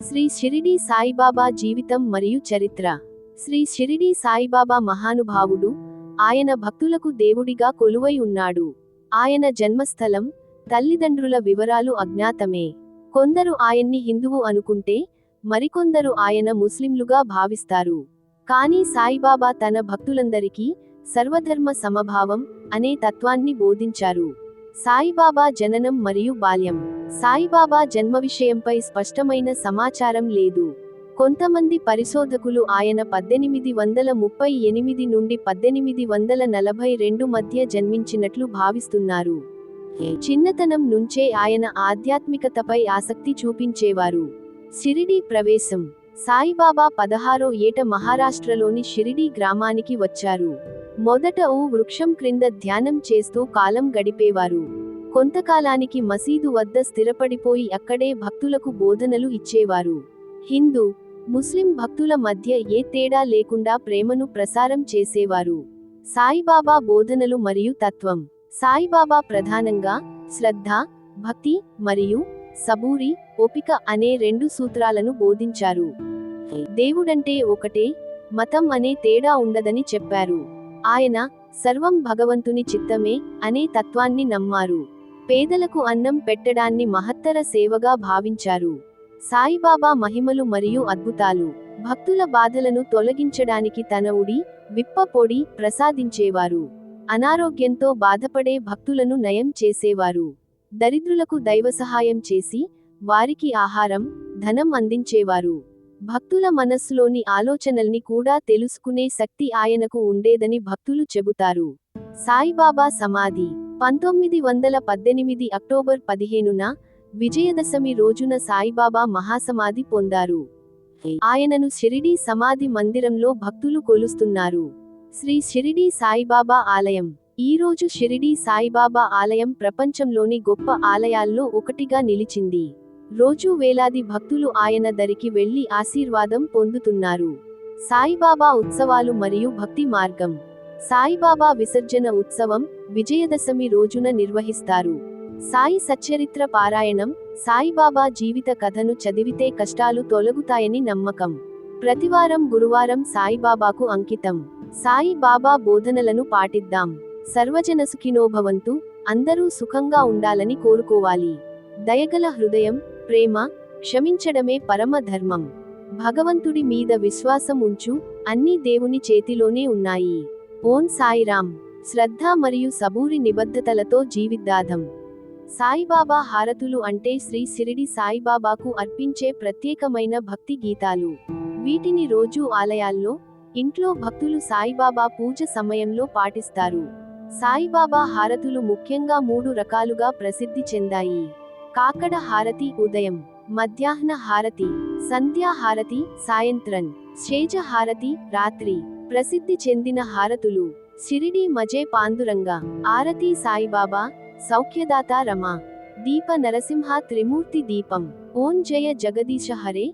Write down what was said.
శ్రీ షిరిడి సాయిబాబా జీవితం మరియు చరిత్ర. శ్రీ షిరిడి సాయిబాబా మహానుభావుడు ఆయన భక్తులకు దేవుడిగా కొలువై ఉన్నాడు. ఆయన జన్మస్థలం తల్లిదండ్రుల వివరాలు అజ్ఞాతమే. కొందరు ఆయన్ని హిందువు అనుకుంటే మరికొందరు ఆయన ముస్లింలుగా భావిస్తారు. కానీ సాయిబాబా తన భక్తులందరికీ సర్వధర్మ సమభావం అనే తత్వాన్ని బోధించారు. సాయిబాబా జననం మరియు బాల్యం. సాయిబాబా జన్మ విషయంపై స్పష్టమైన సమాచారం లేదు. కొంతమంది పరిశోధకులు ఆయన పద్దెనిమిది వందల ముప్పై ఎనిమిది నుండి పద్దెనిమిది వందల నలభై రెండు మధ్య జన్మించినట్లు భావిస్తున్నారు. చిన్నతనం నుంచే ఆయన ఆధ్యాత్మికతపై ఆసక్తి చూపించేవారు. షిరిడీ ప్రవేశం. సాయిబాబా పదహారో ఏట మహారాష్ట్రలోని షిరిడీ గ్రామానికి వచ్చారు. మొదట ఓ వృక్షం క్రింద ధ్యానం చేస్తూ కాలం గడిపేవారు. కొంతకాలానికి మసీదు వద్ద స్థిరపడిపోయి అక్కడే భక్తులకు బోధనలు ఇచ్చేవారు. హిందూ ముస్లిం భక్తుల మధ్య ఏ తేడా లేకుండా ప్రేమను ప్రసారం చేసేవారు. సాయిబాబా బోధనలు మరియు తత్వం. సాయిబాబా ప్రధానంగా శ్రద్ధ భక్తి మరియు సబూరి ఓపిక అనే రెండు సూత్రాలను బోధించారు. దేవుడంటే ఒకటే మతం అనే తేడా ఉండదని చెప్పారు. ఆయన సర్వం భగవంతుని చిత్తమే అనే తత్వాన్ని నమ్మారు. పేదలకు అన్నం పెట్టడాన్ని మహత్తర సేవగా భావించారు. సాయిబాబా మహిమలు మరియు అద్భుతాలు భక్తుల బాధలను తొలగించడానికి తన ఉడి విప్ప పొడి ప్రసాదించేవారు. అనారోగ్యంతో బాధపడే భక్తులను నయం చేసేవారు. దరిద్రులకు దైవ సహాయం చేసి వారికి ఆహారం ధనం అందించేవారు. భక్తుల మనస్సులోని ఆలోచనల్ని కూడా తెలుసుకునే శక్తి ఆయనకు ఉండేదని భక్తులు చెబుతారు. సాయిబాబా సమాధి పంతొమ్మిది వందల పద్దెనిమిది అక్టోబర్ పదిహేనున విజయదశమి రోజున సాయిబాబా మహాసమాధి పొందారు. ఆయనను షిరిడీ సమాధి మందిరంలో భక్తులు కొలుస్తున్నారు. శ్రీ షిరిడీ సాయిబాబా ఆలయం ఈ రోజు సాయిబాబా ఆలయం ప్రపంచంలోని గొప్ప ఆలయాల్లో ఒకటిగా నిలిచింది. రోజూ వేలాది భక్తులు ఆయన దరికి వెళ్ళి ఆశీర్వాదం పొందుతున్నారు. సాయిబాబా ఉత్సవాలు మరియు భక్తి మార్గం. సాయిబాబా విసర్జన ఉత్సవం విజయదశమి రోజున నిర్వహిస్తారు. సాయి సచ్చరిత్ర పారాయణం సాయిబాబా జీవిత కథను చదివితే కష్టాలు తొలగుతాయని నమ్మకం. ప్రతివారం గురువారం సాయిబాబాకు అంకితం. సాయిబాబా బోధనలను పాటిద్దాం. సర్వజన సుఖినోభవంతు అందరూ సుఖంగా ఉండాలని కోరుకోవాలి. దయగల హృదయం ప్రేమ క్షమించడమే పరమ ధర్మం భగవంతుడి మీద విశ్వాసం ఉంచు అన్నీ దేవుని చేతిలోనే ఉన్నాయి. ఓం సాయిరాం శ్రద్ధ మరియు సబూరి నిబద్ధతలతో జీవిద్దాధం. సాయిబాబా హారతులు అంటే శ్రీ సిరిడి సాయిబాబాకు అర్పించే ప్రత్యేకమైన భక్తి గీతాలు. వీటిని రోజూ ఆలయాల్లో ఇంట్లో భక్తులు సాయిబాబా పూజ సమయంలో పాటిస్తారు. సాయిబాబా హారతులు ముఖ్యంగా మూడు రకాలుగా ప్రసిద్ధి చెందాయి. కాకడ హారతి ఉదయం మధ్యాహ్న హారతి సంధ్యా హారతి సాయంత్రం శేజ హారతి రాత్రి ప్రసిద్ధి చెందిన హారతులు సిరిడి మజే పాందురంగ ఆరతి సాయిబాబా సౌఖ్యదాత రమ దీప నరసింహ త్రిమూర్తి దీపం ఓం జయ జగదీశ హరే.